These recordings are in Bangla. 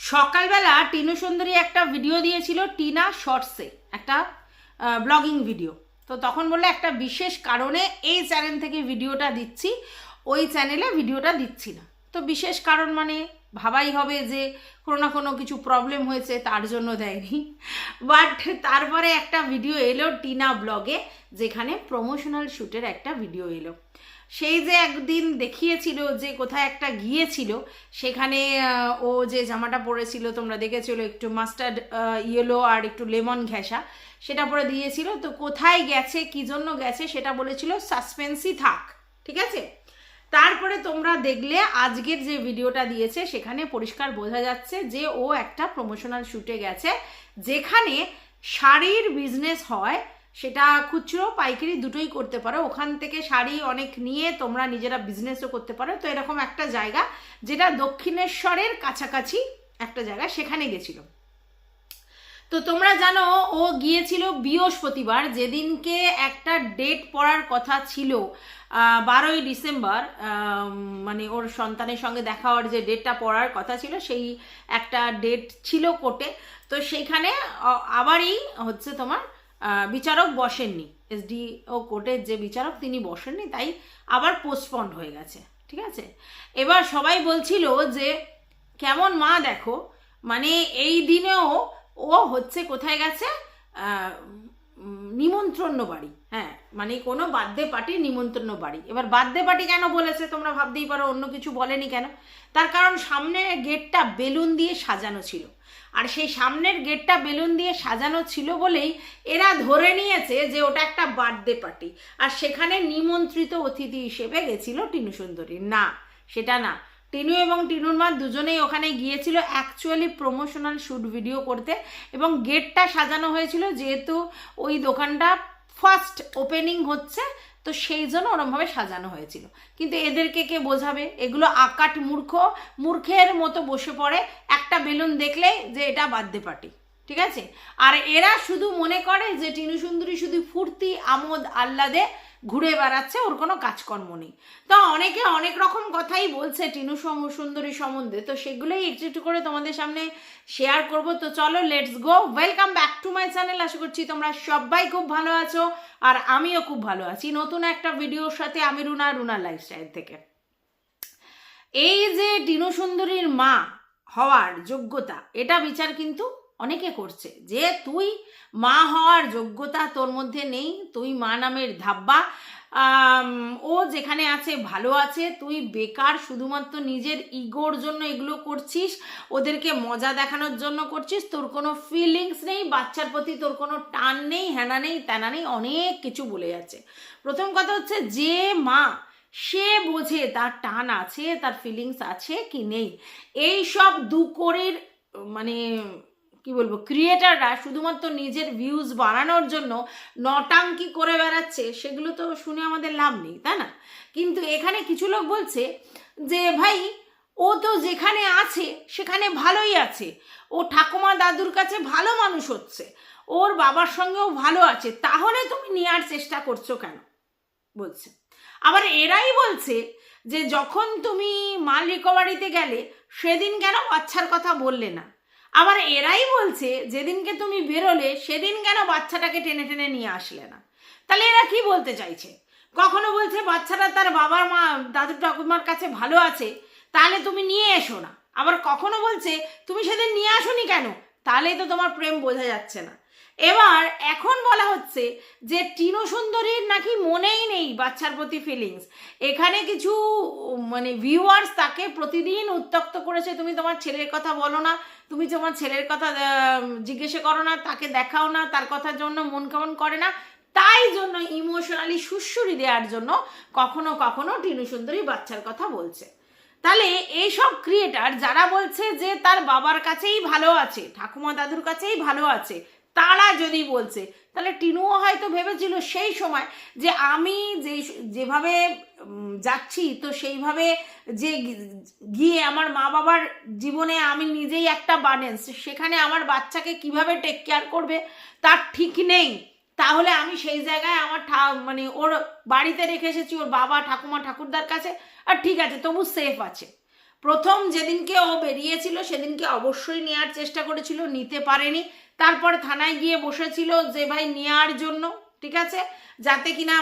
সকালবেলা টিনু সুন্দরী একটা ভিডিও দিয়েছিল টিনা শর্টসে, একটা ব্লগিং ভিডিও তো তখন বললে একটা বিশেষ কারণে এই চ্যানেল থেকে ভিডিওটা দিচ্ছি, ওই চ্যানেলে ভিডিওটা দিচ্ছি না। তো বিশেষ কারণ মানে ভাবাই হবে যে কোনো না কোনো কিছু প্রবলেম হয়েছে, তার জন্য দেয়নি। বাট তারপরে একটা ভিডিও এলো টিনা ব্লগে যেখানে প্রমোশনাল শ্যুটের একটা ভিডিও এলো। সেই যে একদিন দেখিয়েছিল যে কোথায় একটা গিয়েছিল, সেখানে ও যে জামাটা পরেছিল, তোমরা দেখেছিল একটু মাস্টার্ড ইয়েলো আর একটু লেমন ঘেঁষা, সেটা পরে দিয়েছিল। তো কোথায় গেছে, কি জন্য গেছে, সেটা বলেছিল, সাসপেন্সই থাক। ঠিক আছে? তারপরে তোমরা দেখলে আজকের যে ভিডিওটা দিয়েছে, সেখানে পরিষ্কার বোঝা যাচ্ছে যে ও একটা প্রমোশনাল শ্যুটে গেছে, যেখানে শাড়ির বিজনেস হয় সেটা খুচরো, পাইকারি দুটোই করতে পারো। ওখান থেকে শাড়ি অনেক নিয়ে তোমরা নিজেরা বিজনেসও করতে পারো। তো এরকম একটা জায়গা যেটা দক্ষিণেশ্বরের কাছাকাছি একটা জায়গা, সেখানে গেছিল। তো তোমরা জানো, ও গিয়েছিল বৃহস্পতিবার, যেদিনকে একটা ডেট পড়ার কথা ছিল বারোই ডিসেম্বর মানে ওর সন্তানের সঙ্গে দেখা হওয়ার যে ডেটটা পড়ার কথা ছিল, সেই একটা ডেট ছিল কোর্টে। তো সেইখানে আবারই হচ্ছে তোমার বিচারক বসেননি। এসডি ও কোর্টের যে বিচারক, তিনি বসেননি, তাই আবার পোস্টপন্ড হয়ে গেছে, ঠিক আছে? এবার সবাই বলছিল যে, কেমন মা দেখো মানে এই দিনেও ও হচ্ছে কোথায় গেছে? নিমন্ত্রণ বাড়ি হ্যাঁ মানে কোনো বার্থডে পার্টির নিমন্ত্রণ বাড়ি। এবার বার্থডে পার্টি কেন বলেছে তোমরা ভাবতেই পারো, অন্য কিছু বলেনি কেন? তার কারণ সামনে গেটটা বেলুন দিয়ে সাজানো ছিল। আর সেই সামনের গেটটা বেলুন দিয়ে সাজানো ছিল বলেই এরা ধরে নিয়েছে যে ওটা একটা বার্থডে পার্টি। আর সেখানে নিমন্ত্রিত অতিথি হিসেবে গেছিল টিনু সুন্দরী। না, সেটা না। টিনু এবং টিনুর মা দুজনেই ওখানে গিয়েছিল অ্যাকচুয়ালি প্রমোশনাল শ্যুট ভিডিও করতে এবং গেটটা সাজানো হয়েছিল যেহেতু ওই দোকানটা ফার্স্ট ওপেনিং হচ্ছে তো সেই জন্য ওরমভাবে সাজানো হয়েছিল। কিন্তু এদেরকে কে বোঝাবে? এগুলো আকাট মূর্খ, মূর্খের মতো বসে পড়ে। একটা বেলুন দেখলে যে এটা বার্থডে পার্টি। ঠিক আছে? আর এরা শুধু মনে করে যে টিনু সুন্দরী শুধু ফুর্তি, আমোদ, আহ্লাদে ঘুরে বেড়াচ্ছে, ওর কোনো কাজকর্ম নেই। তো অনেকে অনেক রকম কথাই বলছে টিনু সুন্দরী সম্বন্ধে। তো সেগুলোই একটু করে তোমাদের সামনে শেয়ার করব। তো চলো let's go welcome back to my channel আশা করছি তোমরা সবাই খুব ভালো আছো আর আমিও খুব ভালো আছি। নতুন একটা ভিডিওর সাথে আমি রুনা রুনা লাইফস্টাইল থেকে। এই যে টিনু সুন্দরীর মা হওয়ার যোগ্যতা, এটা বিচার কিন্তু অনেকে করছে যে, তুই মা হওয়ার যোগ্যতা তোর মধ্যে নেই, তুই মা নামের ধাব্বা ও যেখানে আছে ভালো আছে, তুই বেকার শুধুমাত্র নিজের ইগোর জন্য এগুলো করছিস, ওদেরকে মজা দেখানোর জন্য করছিস, তোর কোনো ফিলিংস নেই, বাচ্চার প্রতি তোর কোনো টান নেই হ্যানা নেই ত্যানা নেই, অনেক কিছু বলে যাচ্ছে। প্রথম কথা হচ্ছে যে মা, সে বোঝে তার টান আছে, তার ফিলিংস আছে কি নেই। এই সব দুকোরের মানে কি বলব ক্রিয়েটাররা শুধুমাত্র নিজের ভিউজ বাড়ানোর জন্য নটাঙ্কি করে বেড়াচ্ছে, সেগুলো তো শুনে আমাদের লাভ নেই, তাই না? কিন্তু এখানে কিছু লোক বলছে যে, ভাই, ও তো যেখানে আছে, সেখানে ভালোই আছে। ও ঠাকুমা দাদুর কাছে ভালো মানুষ হচ্ছে। ওর বাবার সঙ্গেও ভালো আছে। তাহলে তুমি নেওয়ার চেষ্টা করছ কেন? বলছে। আবার এরাই বলছে যে, যখন তুমি মাল রিকভারিতে গেলে, সেদিন কেন বাচ্চার কথা বললে না? আবার এরাই বলছে, যেদিনকে তুমি বেরোলে, সেদিন কেন বাচ্চাটাকে টেনে টেনে নিয়ে আসলে না? তাহলে এরা কি বলতে চাইছে? কখনো বলছে, বাচ্চাটা তার বাবার মা, দাদু ঠাকুমার কাছে ভালো আছে, তাহলে তুমি নিয়ে এসো না। আবার কখনো বলছে, তুমি সেদিন নিয়ে আসোনি কেন? তাহলেই তো তোমার প্রেম বোঝা যাচ্ছে না। এবার এখন বলা হচ্ছে যে টিনু সুন্দরীর নাকি মনেই নেই বাচ্চার প্রতি ফিলিংস এখানে কিছু মানে ভিউয়ার্স তাকে প্রতিদিন উত্তক্ত করেছে, তুমি তোমার ছেলের কথা বলো না, তুমি তোমার ছেলের কথা জিজ্ঞেসে করো না, তাকে দেখাও না, তার কথার জন্য মন কেমন করে না। তাই জন্য ইমোশনালি সুশ্রুরি দেওয়ার জন্য কখনো কখনো টিনু সুন্দরী বাচ্চার কথা বলছে। তাহলে এইসব ক্রিয়েটার যারা বলছে যে তার বাবার কাছেই ভালো আছে, ঠাকুমা দাদুর কাছেই ভালো আছে তারা যদি বলছে, তাহলে টিনুও হয়তো ভেবেছিল সেই সময় যে আমি যে যেভাবে যাচ্ছি, তো সেইভাবে যে গিয়ে আমার মা বাবার জীবনে আমি নিজেই একটা বানেন্স সেখানে আমার বাচ্চাকে কীভাবে টেক কেয়ার করবে, তার ঠিক নেই। তাহলে আমি সেই জায়গায় আমার ঠা- মানে ওর বাড়িতে রেখে এসেছি, ওর বাবা, ঠাকুমা, ঠাকুরদার কাছে, আর ঠিক আছে, তবু সেফ আছে। প্রথম যেদিনকে ও বেরিয়েছিল, সেদিনকে অবশ্যই নেওয়ার চেষ্টা করেছিল, নিতে পারেনি। তারপর থানায় গিয়ে বসেছিল যে ভাই নেওয়ার জন্য, ঠিক আছে? যাতে কিনা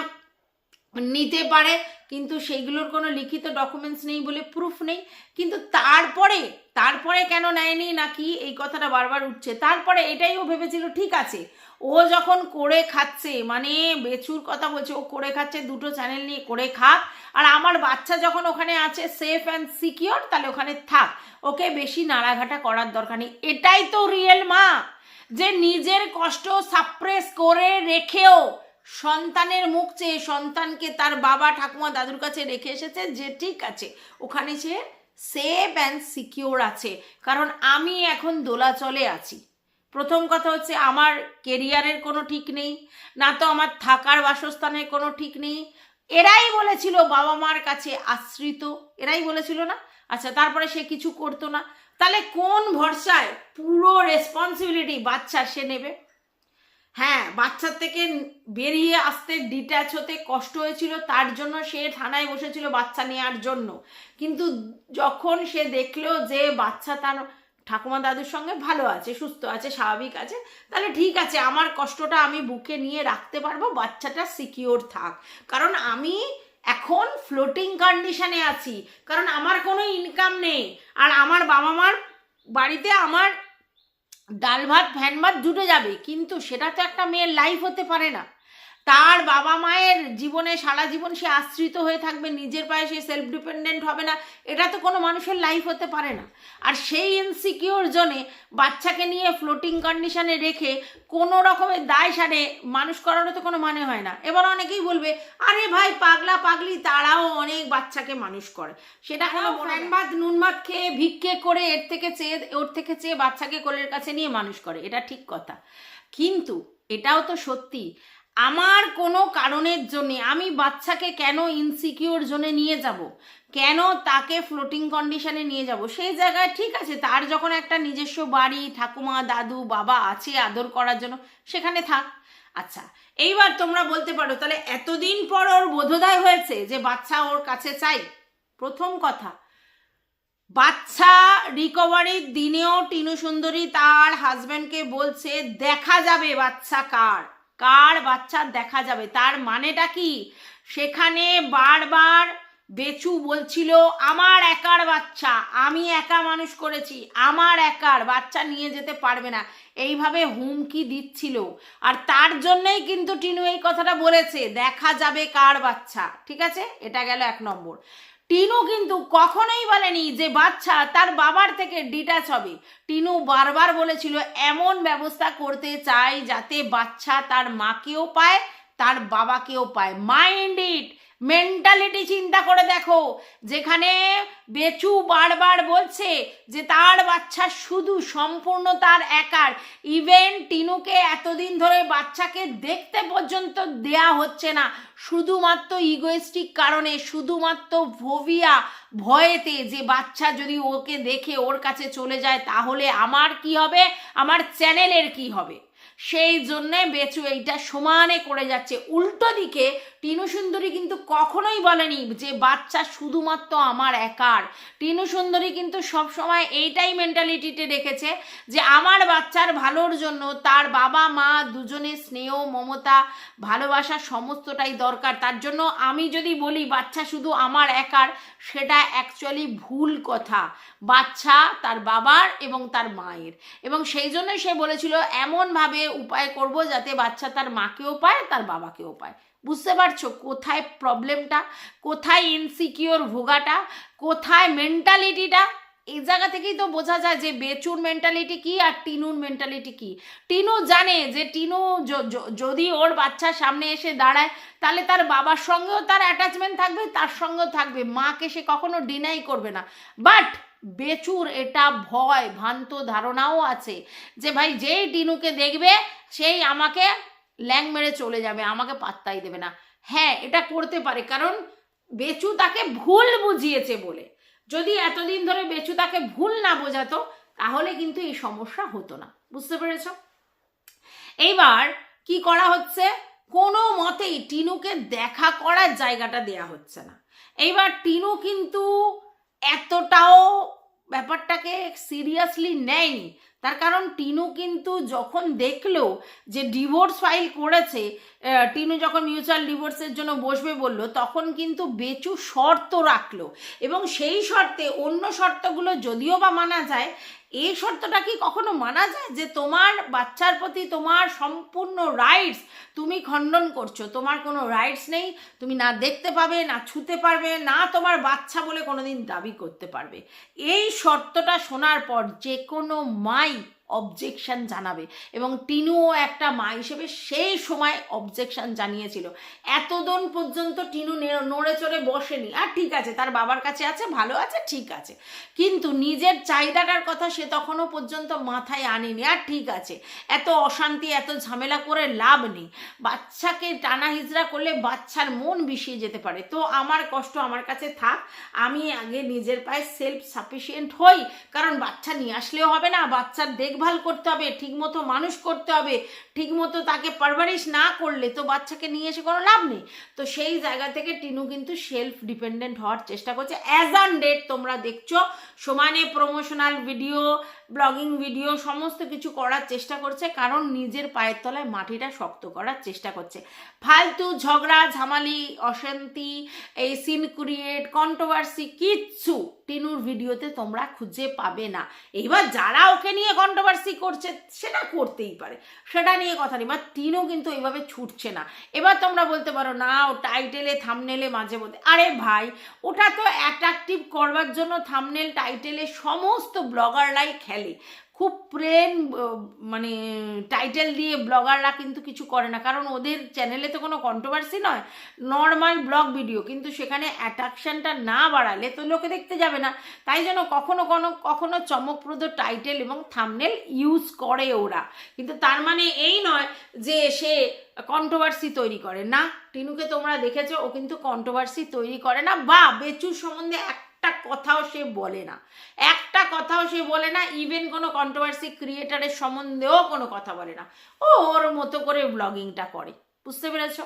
নিতে পারে, কিন্তু সেইগুলোর কোনো লিখিত ডকুমেন্টস নেই বলে প্রুফ নেই। কিন্তু তারপরে তারপরে কেন নেয়নি নাকি এই কথাটা বারবার উঠছে? তারপরে এটাই ও ভেবেছিল, ঠিক আছে, ও যখন করে খাচ্ছে মানে বেচুর কথা বলছে, ও করে খাচ্ছে, দুটো চ্যানেল নিয়ে করে খাক, আর আমার বাচ্চা যখন ওখানে আছে সেফ অ্যান্ড সিকিওর তাহলে ওখানে থাক। ওকে বেশি নাড়াঘাটা করার দরকার নেই। এটাই তো রিয়েল মা। যে নিজের কষ্ট সাপ্রেস করে রেখেও সন্তানের মুখ চেয়ে সন্তানকে তার বাবা ঠাকুমা দাদুর কাছে রেখে এসেছে, যে ঠিক আছে, ওখানে সে সেফ অ্যান্ড সিকিওর আছে। কারণ আমি এখন দোলাচলে আছি। প্রথম কথা হচ্ছে আমার কেরিয়ারের কোনো ঠিক নেই, না তো আমার থাকার বাসস্থানের কোনো ঠিক নেই। এরাই বলেছিল বাবা মার কাছে আশ্রিত, এরাই বলেছিল না? আচ্ছা তারপরে সে কিছু করতো না। তাহলে কোন ভরসায় পুরো রেসপন্সিবিলিটি বাচ্চা সে নেবে? হ্যাঁ বাচ্চার থেকে বেরিয়ে আসতে ডিট্যাচ হতে কষ্ট হয়েছিল, তার জন্য সে থানায় বসেছিল বাচ্চা নেওয়ার জন্য। কিন্তু যখন সে দেখল যে বাচ্চা তার ঠাকুমা দাদুর সঙ্গে ভালো আছে, সুস্থ আছে, স্বাভাবিক আছে, তাহলে ঠিক আছে, আমার কষ্টটা আমি বুকে নিয়ে রাখতে পারব, বাচ্চাটা সিকিওর থাক। কারণ আমি এখন ফ্লোটিং কন্ডিশনে আছি, কারণ আমার কোনো ইনকাম নেই। আর আমার বাবা মার বাড়িতে আমার ডাল ভাত ফ্যান ভাত জুটে যাবে, কিন্তু সেটা তো একটা মেয়ের লাইফ হতে পারে না। তার বাবা মায়ের জীবনে সারা জীবন সে আশ্রিত হয়ে থাকবে নিজের পায়ে সে সেলফ ডিপেন্ডেন্ট হবে না এটা তো কোনো মানুষের লাইফ হতে পারে না। আর সেই ইনসিকিওর জোনে বাচ্চাকে নিয়ে ফ্লোটিং কন্ডিশনে রেখে কোনো রকমের দায় সারে মানুষ করারও তো কোনো মানে হয় না। এবার অনেকেই বলবে আরে ভাই পাগলা পাগলি তারাও অনেক বাচ্চাকে মানুষ করে। সেটা কোনো ভাত নুন ভাত খেয়ে ভিক্ষে করে এর থেকে চেয়ে ওর থেকে চেয়ে বাচ্চাকে কোলের কাছে নিয়ে মানুষ করে এটা ঠিক কথা। কিন্তু এটাও তো সত্যি আমার কোনো কারণের জন্যে আমি বাচ্চাকে কেন ইনসিকিওর জোনে নিয়ে যাব? কেন তাকে ফ্লোটিং কন্ডিশনে নিয়ে যাব? সেই জায়গায় ঠিক আছে, তার যখন একটা নিজস্ব বাড়ি, ঠাকুমা, দাদু, বাবা আছে আদর করার জন্য, সেখানে থাক। আচ্ছা এইবার তোমরা বলতে পারো, তাহলে এতদিন পর ওর বোধোদয় হয়েছে যে বাচ্চা ওর কাছে চাই? প্রথম কথা, বাচ্চা রিকভারির দিনেও টিনু সুন্দরী তার হাজব্যান্ডকে বলছে, দেখা যাবে বাচ্চা কার? কার বাচ্চা দেখা যাবে? তার মানেটা কি? সেখানে বারবার বেচু বলছিল, আমার একার বাচ্চা, আমি একা মানুষ করেছি, আমার একার বাচ্চা নিয়ে যেতে পারবে না। এইভাবে হুমকি দিচ্ছিল। আর তার জন্যই কিন্তু টিনু এই কথাটা বলেছে, দেখা যাবে কার বাচ্চা। ঠিক আছে? এটা গেল এক নম্বর। টিনু কিন্তু কখনোই বলেনি যে বাচ্চা তার বাবার থেকে ডিটাচ হবে। টিনু বারবার বলেছিল, এমন ব্যবস্থা করতে চাই যাতে বাচ্চা তার মাকেও পায়, তার বাবাকেও পায়। মাইন্ড ইট মেন্টালিটি চিন্তা করে দেখো। যেখানে বেচু বারবার বলছে যে তার বাচ্চা শুধু সম্পূর্ণ তার একার। ইভেন টিনুকে এতদিন ধরে বাচ্চাকে দেখতে পর্যন্ত দেয়া হচ্ছে না। শুধুমাত্র ইগোয়েস্টিক কারণে, শুধুমাত্র ভোভিয়া ভয়েতে যে বাচ্চা যদি ওকে দেখে ওর কাছে চলে যায়, তাহলে আমার কি হবে? আমার চ্যানেলের কি হবে? সেই জন্যে বেচু এইটা সমানে করে যাচ্ছে। উল্টো দিকে সুন্দরী কিন্তু কখনোই বলেনি যে বাচ্চা শুধুমাত্র আমার একার। সুন্দরী কিন্তু সবসময় এইটাই মেন্টালিটিতে রেখেছে যে আমার বাচ্চার ভালোর জন্য তার বাবা, মা দুজনের স্নেহ, মমতা, ভালোবাসা সমস্তটাই দরকার। তার জন্য আমি যদি বলি বাচ্চা শুধু আমার একার, সেটা অ্যাকচুয়ালি ভুল কথা। বাচ্চা তার বাবার এবং তার মায়ের। এবং সেই জন্যই সে বলেছিল, এমনভাবে উপায় করব যাতে বাচ্চা তার মাকেও পায়, তার বাবাকেও পায়। বুঝতে পারছ? কোথায় প্রবলেমটা কোথায় ইনসিকিওর ভোগাটা? কোথায় মেন্টালিটিটা এই জায়গা থেকেই তো বোঝা যায় যে বেচুর মেন্টালিটি কি আর টিনুর মেন্টালিটি কি। টিনু জানে যে টিনু যদি ওর বাচ্চার সামনে এসে দাঁড়ায়, তাহলে তার বাবার সঙ্গেও তার অ্যাটাচমেন্ট থাকবে, তার সঙ্গেও থাকবে। মাকে সে কখনো ডিনাই করবে না। বাট বেচুর এটা ভয়, ভ্রান্ত ধারণাও আছে যে ভাই, যেই টিনুকে দেখবে, সেই আমাকে ল্যাং মেরে চলে যাবে, আমাকে পাত্তাই দেবে না। হ্যাঁ এটা করতে পারে, কারণ বেচু তাকে ভুল বুঝিয়েছে বলে। যদি এতদিন ধরে বেচু তাকে ভুল না বোঝাতো, তাহলে কিন্তু এই সমস্যা হতো না। বুঝতে পেরেছ? এইবার কি করা হচ্ছে? কোনো মতেই টিনুকে দেখা করার জায়গাটা দেয়া হচ্ছে না। এইবার টিনু কিন্তু এতটাও ব্যাপারটাকে সিরিয়াসলি নেয়নি তার কারণ টিনু কিন্তু যখন দেখল যে ডিভোর্স ফাইল করেছে টিনু যখন মিউচুয়াল ডিভোর্সের জন্য বসবে বলল, তখন কিন্তু বেচু শর্ত রাখল। এবং সেই শর্তে অন্য শর্তগুলো যদিও বা মানা যায়, এই শর্তটা কি কখনো মানা যায়? যে তোমার বাচ্চার প্রতি তোমার সম্পূর্ণ রাইটস তুমি খণ্ডন করছ, তোমার কোনো রাইটস নেই, তুমি না দেখতে পাবে, না ছুতে পারবে, না তোমার বাচ্চা বলে কোনোদিন দাবি করতে পারবে। এই শর্তটা শোনার পর যে কোনো মাই অবজেকশন জানাবে। এবং টিনুও একটা মা হিসেবে সেই সময় অবজেকশান জানিয়েছিল। এতদিন পর্যন্ত টিনু নড়ে চড়ে বসেনি। আর ঠিক আছে, তার বাবার কাছে আছে, ভালো আছে, ঠিক আছে। কিন্তু নিজের চাহিদাটার কথা সে তখনও পর্যন্ত মাথায় আনেনি। আর ঠিক আছে, এত অশান্তি, এত ঝামেলা করে লাভ নেই। বাচ্চাকে টানা হিজড়া করলে বাচ্চার মন বিষিয়ে যেতে পারে। তো আমার কষ্ট আমার কাছে থাক, আমি আগে নিজের পায়ে সেলফ সাফিসিয়েন্ট হই। কারণ বাচ্চা নিয়ে আসলেও হবে না, বাচ্চার দেখভাল করতে হবে ঠিকমতো মানুষ করতে হবে। ঠিকমতো তাকে পারভারিশ না করলে তো বাচ্চাকে নিয়ে এসে কোনো লাভ নেই। তো সেই জায়গা থেকে টিনু কিন্তু সেলফ ডিপেন্ডেন্ট হওয়ার চেষ্টা করছে। অ্যাজ অন ডেট তোমরা দেখছ, সমানে প্রমোশনাল ভিডিও ব্লগিং ভিডিও সমস্ত কিছু করার চেষ্টা করছে, কারণ নিজের পায়ের তলায় মাটিটা শক্ত করার চেষ্টা করছে। ফালতু ঝগড়া, ঝামালি, অশান্তি, এই সিন ক্রিয়েট কন্ট্রোভার্সি কিচ্ছু টিনুর ভিডিওতে তোমরা খুঁজে পাবে না। এইবার যারা ওকে নিয়ে কন্ট্রোভার্সি করছে, সেটা করতেই পারে। সেটা নিয়ে কথা নেই। বা তিনও কিন্তু এইভাবে ছুটছে না। এবার তোমরা বলতে পারো, না, ও টাইটেলে থামনেলে মাঝে মধ্যে। আরে ভাই, ওটা তো অ্যাট্রাকটিভ করবার জন্য থামনেল টাইটেলে সমস্ত ব্লগাররাই খেলে। খুব প্রেম মানে টাইটেল দিয়ে ব্লগাররা কিন্তু কিছু করে না। কারণ ওদের চ্যানেলে তো কোনো কন্ট্রোভার্সি নয় নর্মাল ব্লগ ভিডিও কিন্তু সেখানে অ্যাট্রাকশনটা না বাড়ালে তো লোকে দেখতে যাবে না। তাই জন্য কখনো কোনো, কখনো চমকপ্রদ টাইটেল এবং থামনেল ইউজ করে ওরা। কিন্তু তার মানে এই নয় যে সে কন্ট্রোভার্সি তৈরি করে। না, টিনুকে তোমরা দেখেছ, ও কিন্তু কন্ট্রোভার্সি তৈরি করে না। বা, বেচুর সম্বন্ধে একটা কথাও সে বলে না। একটা কথাও সে বলে না ইভেন কোনো কন্ট্রোভার্সি ক্রিয়েটারের সম্বন্ধেও কোনো কথা বলে না। ও ওর মতো করে ব্লগিংটা করে, বুঝতে পেরেছ?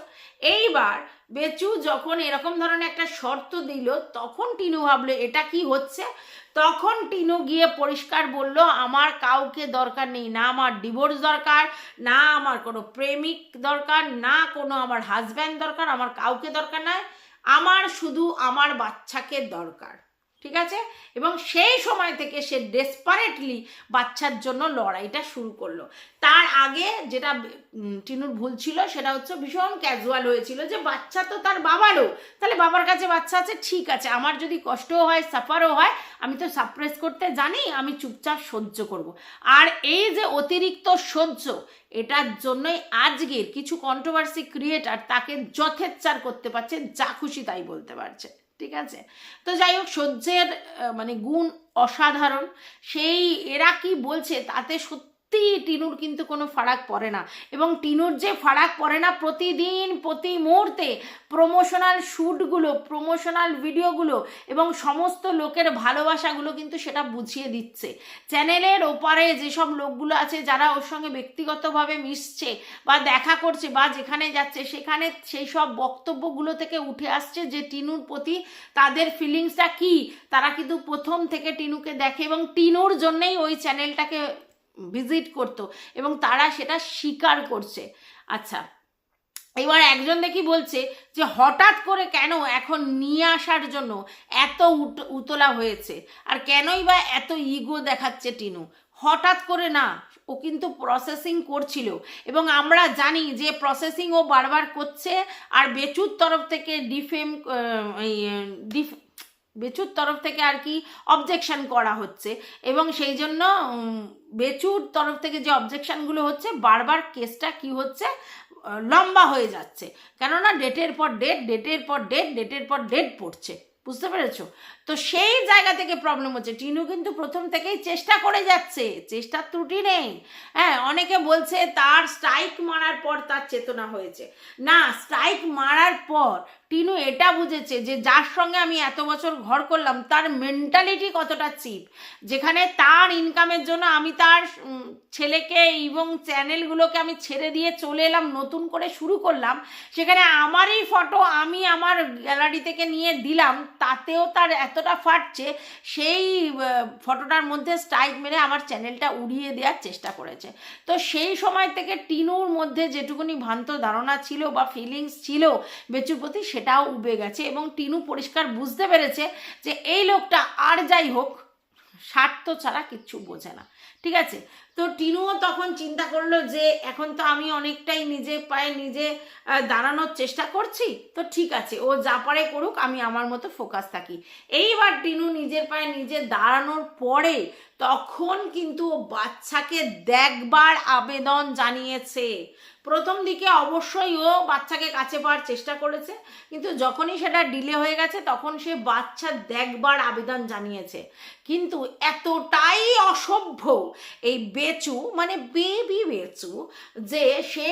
এইবার বেচু যখন এরকম ধরনের একটা শর্ত দিল, তখন টিনু ভাবলো, এটা কি হচ্ছে? তখন টিনু গিয়ে পরিষ্কার বলল, আমার কাউকে দরকার নেই, না আমার ডিভোর্স দরকার, না আমার কোনো প্রেমিক দরকার, না কোনো আমার হাজব্যান্ড দরকার, আমার কাউকে দরকার নাই আমার শুধু আমার বাচ্চাকে দরকার। ঠিক আছে? এবং সেই সময় থেকে সে ডেসপারেটলি বাচ্চার জন্য লড়াইটা শুরু করল। তার আগে যেটা টিনুর ভুল ছিল সেটা হচ্ছে ভীষণ ক্যাজুয়াল হয়েছিল যে বাচ্চা তো তার বাবারও। তাহলে বাবার কাছে বাচ্চা আছে, ঠিক আছে। আমার যদি কষ্টও হয় সাফারও হয়, আমি তো সাপ্রেস করতে জানি, আমি চুপচাপ সহ্য করব। আর এই যে অতিরিক্ত সহ্য, এটার জন্যই আজকের কিছু কন্ট্রোভার্সি ক্রিয়েটার তাকে যথেচ্ছার করতে পারছে, যা খুশি তাই বলতে পারছে। ঠিক আছে? তো যাই হোক সহ্যের মানে গুণ অসাধারণ। সেই এরা কি বলছে তাতে সত্যি টিনুর কিন্তু কোনো ফারাক পড়ে না। এবং টিনুর যে ফারাক পড়ে না প্রতিদিন, প্রতি মুহূর্তে প্রমোশনাল শ্যুটগুলো প্রমোশনাল ভিডিওগুলো এবং সমস্ত লোকের ভালোবাসাগুলো কিন্তু সেটা বুঝিয়ে দিচ্ছে। চ্যানেলের ওপারে যেসব লোকগুলো আছে, যারা ওর সঙ্গে ব্যক্তিগতভাবে মিশছে বা দেখা করছে বা যেখানে যাচ্ছে, সেখানে সেই সব বক্তব্যগুলো থেকে উঠে আসছে যে টিনুর প্রতি তাদের ফিলিংসটা কি? তারা কিন্তু প্রথম থেকে টিনুকে দেখে এবং টিনুর জন্যেই ওই চ্যানেলটাকে ভিজিট করতো এবং তারা সেটা স্বীকার করছে। আচ্ছা এবার একজন দেখি বলছে যে হঠাৎ করে কেন এখন নিয়ে আসার জন্য এত উত- উতলা হয়েছে আর কেনই বা এত ইগো দেখাচ্ছে টিনু? হঠাৎ করে না, ও কিন্তু প্রসেসিং করছিল এবং আমরা জানি যে প্রসেসিং ও বারবার করছে আর বেচুর তরফ থেকে ডিফেম ডিফ বেচুর তরফ থেকে আর কি অবজেকশন করা হচ্ছে। এবং সেই জন্য বেচুর তরফ থেকে যে অবজেকশনগুলো হচ্ছে, বারবার কেসটা কি হচ্ছে লম্বা হয়ে যাচ্ছে। কেননা ডেটের পর ডেট ডেটের পর ডেট ডেটের পর ডেট পড়ছে। বুঝতে পেরেছ? তো সেই জায়গা থেকে প্রবলেম হচ্ছে। টিনু কিন্তু প্রথম থেকেই চেষ্টা করে যাচ্ছে, চেষ্টার ত্রুটি নেই। হ্যাঁ অনেকে বলছে তার স্ট্রাইক মারার পর তার চেতনা হয়েছে। না স্ট্রাইক মারার পর টিনু এটা বুঝেছে যে যার সঙ্গে আমি এত বছর ঘর করলাম, তার মেন্টালিটি কতটা চিপ যেখানে তার ইনকামের জন্য আমি তার ছেলেকে এবং চ্যানেলগুলোকে আমি ছেড়ে দিয়ে চলে এলাম, নতুন করে শুরু করলাম। সেখানে আমারই ফটো আমি আমার গ্যালারি থেকে নিয়ে দিলাম, তাতেও তার এত এতটা ফাটছে সেই ফটোটার মধ্যে স্ট্রাইক মেরে আমার চ্যানেলটা উড়িয়ে দেওয়ার চেষ্টা করেছে। তো সেই সময় থেকে টিনুর মধ্যে যেটুকুনি ভ্রান্ত ধারণা ছিল বা ফিলিংস ছিল বেচুর প্রতি, সেটাও উবে গেছে এবং টিনু পরিষ্কার বুঝতে পেরেছে যে এই লোকটা আর যাই হোক, স্বার্থ ছাড়া কিচ্ছু বোঝে না। ঠিক আছে? তো টিনুও তখন চিন্তা করল যে এখন তো আমি অনেকটাই নিজে পায়ে নিজে দাঁড়ানোর চেষ্টা করছি, তো ঠিক আছে, ও যা পারে করুক, আমি আমার মতো ফোকাস থাকি। এইবার টিনু নিজের পায়ে নিজে দাঁড়ানোর পরে তখন কিন্তু ও বাচ্চাকে দেখবার আবেদন জানিয়েছে। প্রথম দিকে অবশ্যই ও বাচ্চাকে কাছে পাওয়ার চেষ্টা করেছে, কিন্তু যখনই সেটা ডিলে হয়ে গেছে তখন সে বাচ্চা দেখবার আবেদন জানিয়েছে। কিন্তু এতটাই অসভ্য এই বেচু মানে বেবি বেচু, যে সে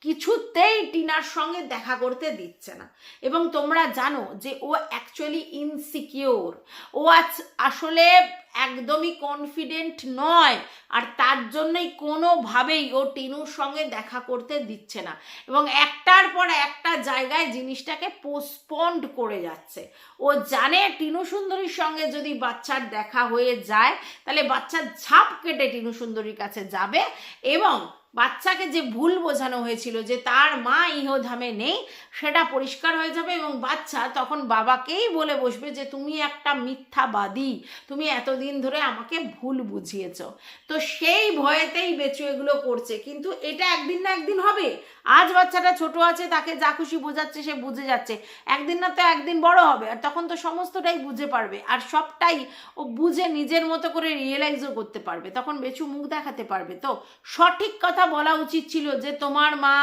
কিছুতেই টিনার সঙ্গে দেখা করতে দিচ্ছে না। এবং তোমরা জানো যে ও অ্যাকচুয়ালি ইনসিকিওর ও আজ আসলে একদমই কনফিডেন্ট নয়। আর তার জন্যই কোনোভাবেই ও টিনুর সঙ্গে দেখা করতে দিচ্ছে না। এবং একটার পর একটা জায়গায় জিনিসটাকে পোস্টপন্ড করে যাচ্ছে। ও জানে টিনু সুন্দরীর সঙ্গে যদি বাচ্চার দেখা হয়ে যায়, তাহলে বাচ্চা ঝাপ কেটে টিনু সুন্দরীর কাছে যাবে। এবং বাচ্চাকে যে ভুল বোঝানো হয়েছিল যে তার মা ইহধামে নেই, সেটা পরিষ্কার হয়ে যাবে এবং বাচ্চা তখন বাবাকেই বলে বসবে যে তুমি একটা মিথ্যাবাদী, তুমি এতদিন ধরে আমাকে ভুল বুঝিয়েছ। তো সেই ভয়েতেই বেচু এগুলো করছে। কিন্তু এটা একদিন না একদিন হবে। আজ বাচ্চাটা ছোট আছে, তাকে যা খুশি বোঝাচ্ছে সে বুঝে যাচ্ছে। একদিন না তো একদিন বড় হবে আর তখন তো সমস্তটাই বুঝে পারবে আর সবটাই ও বুঝে নিজের মতো করে রিয়েলাইজও করতে পারবে। তখন বেচু মুখ দেখাতে পারবে। তো সঠিক কথা বলা উচিত ছিল যে তোমার মা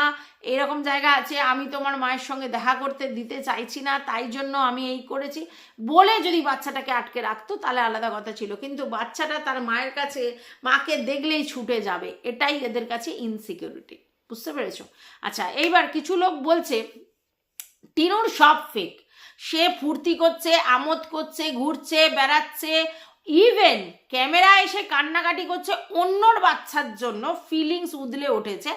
এরকম জায়গা আছে, আমি তোমার মায়ের সঙ্গে দেখা করতে দিতে চাইছি না, তাই জন্য আমি এই করেছি বলে যদি বাচ্চাটাকে আটকে রাখতো তাহলে আলাদা কথা ছিল। কিন্তু বাচ্চাটা তার মায়ের কাছে মাকে দেখলেই ছুটে যাবে, এটাই এদের কাছে ইনসিকিউরিটি বুঝতে পেরেছ? আচ্ছা এইবার কিছু লোক বলছে, টিনুর সব ফেক সে ফুর্তি করছে, আমোদ করছে, ঘুরছে, বেড়াচ্ছে ইভেন ক্যামেরা এসে কান্নাকাটি করছে অন্যর বাচ্চার জন্য ফিলিংস উদলে উঠেছে।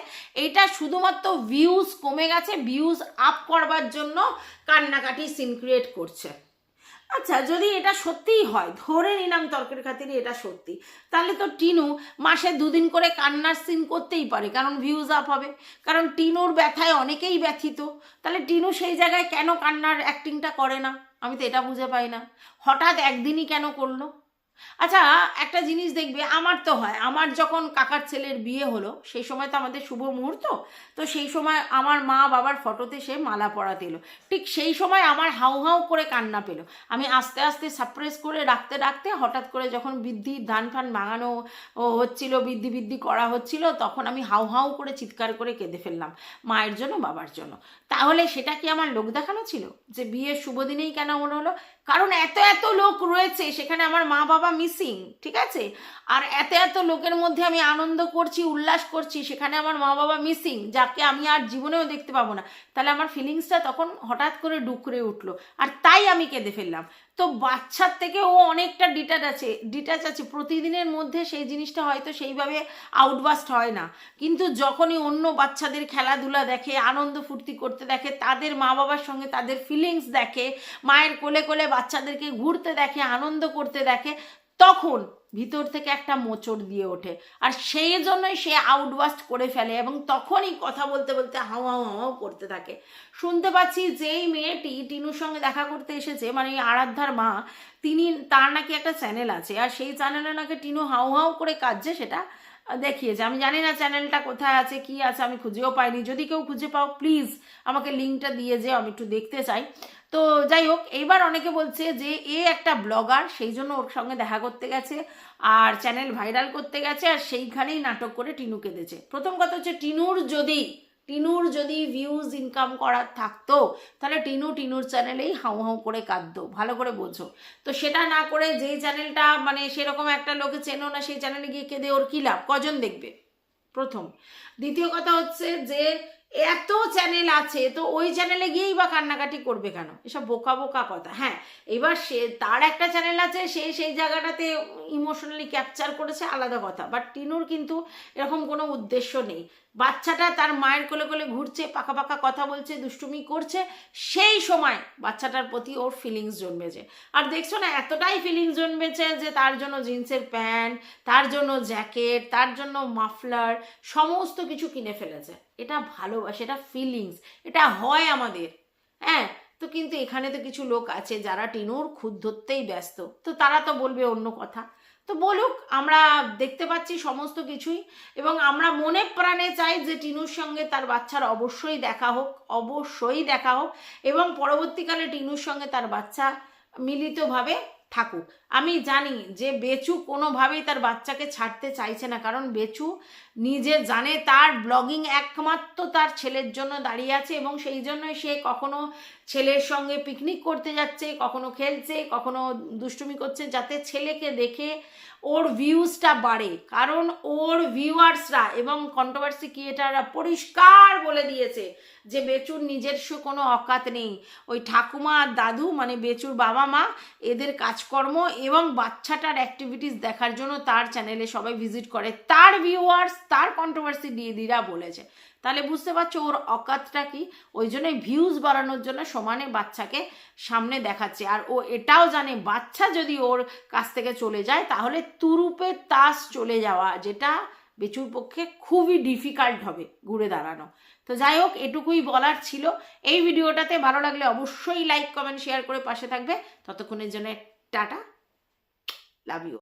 এটা শুধুমাত্র ভিউজ কমে গেছে ভিউজ আপ করবার জন্য কান্নাকাটি সিন ক্রিয়েট করছে। আচ্ছা যদি এটা সত্যিই হয়, ধরে নিলাম তর্কের খাতিরে এটা সত্যি, তাহলে তো টিনু মাসে দুদিন করে কান্নার সিন করতেই পারে, কারণ ভিউজ আপ হবে। কারণ টিনুর ব্যথায় অনেকেই ব্যথিত, তাহলে টিনু সেই জায়গায় কেন কান্নার অ্যাক্টিংটা করে না? আমি তো এটা বুঝে পাই না। হঠাৎ একদিনই কেন করল? আচ্ছা একটা জিনিস দেখবে, আমার তো হয়, আমার যখন কাকার ছেলের বিয়ে হলো, সেই সময় তো আমাদের শুভ মুহূর্ত, তো সেই সময় আমার মা বাবার ফটোতে সে মালা পরাতে এলো। ঠিক সেই সময় আমার হাউ হাউ করে কান্না পেল। আমি আস্তে আস্তে সাপ্রেস করে রাখতে রাখতে হঠাৎ করে যখন বৃদ্ধি, ধান ফান ভাঙানো হচ্ছিল, বৃদ্ধি বৃদ্ধি করা হচ্ছিল, তখন আমি হাউ হাউ করে চিৎকার করে কেঁদে ফেললাম, মায়ের জন্য, বাবার জন্য। তাহলে সেটা কি আমার লোক দেখানো ছিল? যে বিয়ের শুভ দিনেই কেন মনে হলো? কারণ এত এত লোক রয়েছে, সেখানে আমার মা বাবা মিসিং ঠিক আছে? আর এত এত লোকের মধ্যে আমি আনন্দ করছি, উল্লাস করছি, সেখানে আমার মা বাবা মিসিং যাকে আমি আর জীবনেও দেখতে পাবো না। তাহলে আমার ফিলিংসটা তখন হঠাৎ করে ডুকরে উঠল, আর তাই আমি কেঁদে ফেললাম। তো বাচ্চার থেকে ও অনেকটা ডিটাচ আছে ডিটাচ আছে। প্রতিদিনের মধ্যে সেই জিনিসটা হয়তো সেইভাবে আউটবাস্ট হয় না। কিন্তু যখনই অন্য বাচ্চাদের খেলাধুলা দেখে, আনন্দ ফুর্তি করতে দেখে, তাদের মা বাবার সঙ্গে তাদের ফিলিংস দেখে, মায়ের কোলে কোলে বাচ্চাদেরকে ঘুরতে দেখে, আনন্দ করতে দেখে, তখন ভিতর থেকে একটা মোচড় দিয়ে ওঠে। আর সেই জন্যই সে আউটবাস্ট করে ফেলে এবং তখনই কথা বলতে বলতে হাও হাও হাও করতে থাকে। শুনতে পাচ্ছি যেই মেয়েটি টিনুর সঙ্গে দেখা করতে এসেছে মানে আরাধ্যার মা, তিনি, তার নাকি একটা চ্যানেল আছে। আর সেই চ্যানেলে নাকি টিনু হাউ হাউ করে কাঁদছে সেটা দেখিয়েছে। আমি জানি না চ্যানেলটা কোথায় আছে, কি আছে, আমি খুঁজেও পাইনি। যদি কেউ খুঁজে পাও প্লিজ আমাকে লিঙ্কটা দিয়ে যে আমি একটু দেখতে চাই। তো যাই হোক, এইবার অনেকে বলছে যে এ একটা ব্লগার, সেই জন্য ওর সঙ্গে দেখা করতে গেছে আর চ্যানেল ভাইরাল করতে গেছে আর সেইখানেই নাটক করে টিনু কেঁদেছে। প্রথম কথা হচ্ছে টিনুর যদি টিনুর যদি ভিউজ ইনকাম করার থাকতো, তাহলে টিনু টিনুর চ্যানেলেই হাউ হাউ করে কাঁদতো, ভালো করে বোঝো। তো সেটা না করে যেই চ্যানেলটা মানে সেরকম একটা লোকে চেনো না, সেই চ্যানেলে গিয়ে কেঁদে ওর কী লাভ? কজন দেখবে? প্রথম। দ্বিতীয় কথা হচ্ছে যে এত চ্যানেল আছে, তো ওই চ্যানেলে গিয়েই বা কান্নাকাটি করবে কেন? এসব বোকা বোকা কথা। হ্যাঁ এবার সে, তার একটা চ্যানেল আছে, সে সেই জায়গাটাতে ইমোশনালি ক্যাপচার করেছে, আলাদা কথা। বাট টিনুর কিন্তু এরকম কোনো উদ্দেশ্য নেই। বাচ্চাটা তার মায়ের কোলে কোলে ঘুরছে, পাকা পাকা কথা বলছে, দুষ্টুমি করছে, সেই সময় বাচ্চাটার প্রতি ওর ফিলিংস জন্মেছে। আর দেখছ না, এতটাই ফিলিংস জন্মেছে যে তার জন্য জিন্সের প্যান্ট, তার জন্য জ্যাকেট, তার জন্য মাফলার, সমস্ত কিছু কিনে ফেলেছে। এটা ভালোবাসে, এটা ফিলিংস এটা হয় আমাদের। হ্যাঁ তো কিন্তু এখানে তো কিছু লোক আছে যারা টিনুর খুদ ধরতেই ব্যস্ত। তো তারা তো বলবে অন্য কথা। তো বলুক, আমরা দেখতে পাচ্ছি সমস্ত কিছুই এবং আমরা মনে প্রাণে চাই যে টিনুর সঙ্গে তার বাচ্চার অবশ্যই দেখা হোক, অবশ্যই দেখা হোক এবং পরবর্তীকালে টিনুর সঙ্গে তার বাচ্চা মিলিতভাবে থাকুক। আমি জানি যে বেচু কোনোভাবেই তার বাচ্চাকে ছাড়তে চাইছে না, কারণ বেচু নিজে জানে তার ব্লগিং একমাত্র তার ছেলের জন্য দাঁড়িয়ে আছে এবং সেই জন্য সে কখনো ছেলের সঙ্গে পিকনিক করতে যাচ্ছে, কখনো খেলছে, কখনো দুষ্টুমি করছে, যাতে ছেলেকে দেখে ওর ভিউজটা বাড়ে। কারণ ওর ভিউয়ার্সরা এবং কন্ট্রোভার্সি ক্রিয়েটাররা পরিষ্কার বলে দিয়েছে যে বেচুর নিজস্ব কোনো অকাত নেই। ওই ঠাকুমা আর দাদু মানে বেচুর বাবা মা এদের কাজকর্ম এবং বাচ্চাটার অ্যাক্টিভিটিস দেখার জন্য তার চ্যানেলে সবাই ভিজিট করে। তার ভিউয়ার্স তার কন্ট্রোভার্সি দিয়ে দিরা বলেছে। তাহলে বুঝতে পারছ ওর অকাতটা কি? ওই জন্যই ভিউজ বাড়ানোর জন্য সমানে বাচ্চাকে সামনে দেখাচ্ছে। আর ও এটাও জানে, বাচ্চা যদি ওর কাছ থেকে চলে যায়, তাহলে তুরুপে তাস চলে যাওয়া, যেটা বেচুর পক্ষে খুবই ডিফিকাল্ট হবে ঘুরে দাঁড়ানো। তো যাই হোক, এটুকুই বলার ছিল। এই ভিডিওটাতে ভালো লাগলে অবশ্যই লাইক কমেন্ট শেয়ার করে পাশে থাকবে। ততক্ষণের জন্য টাটা। Love you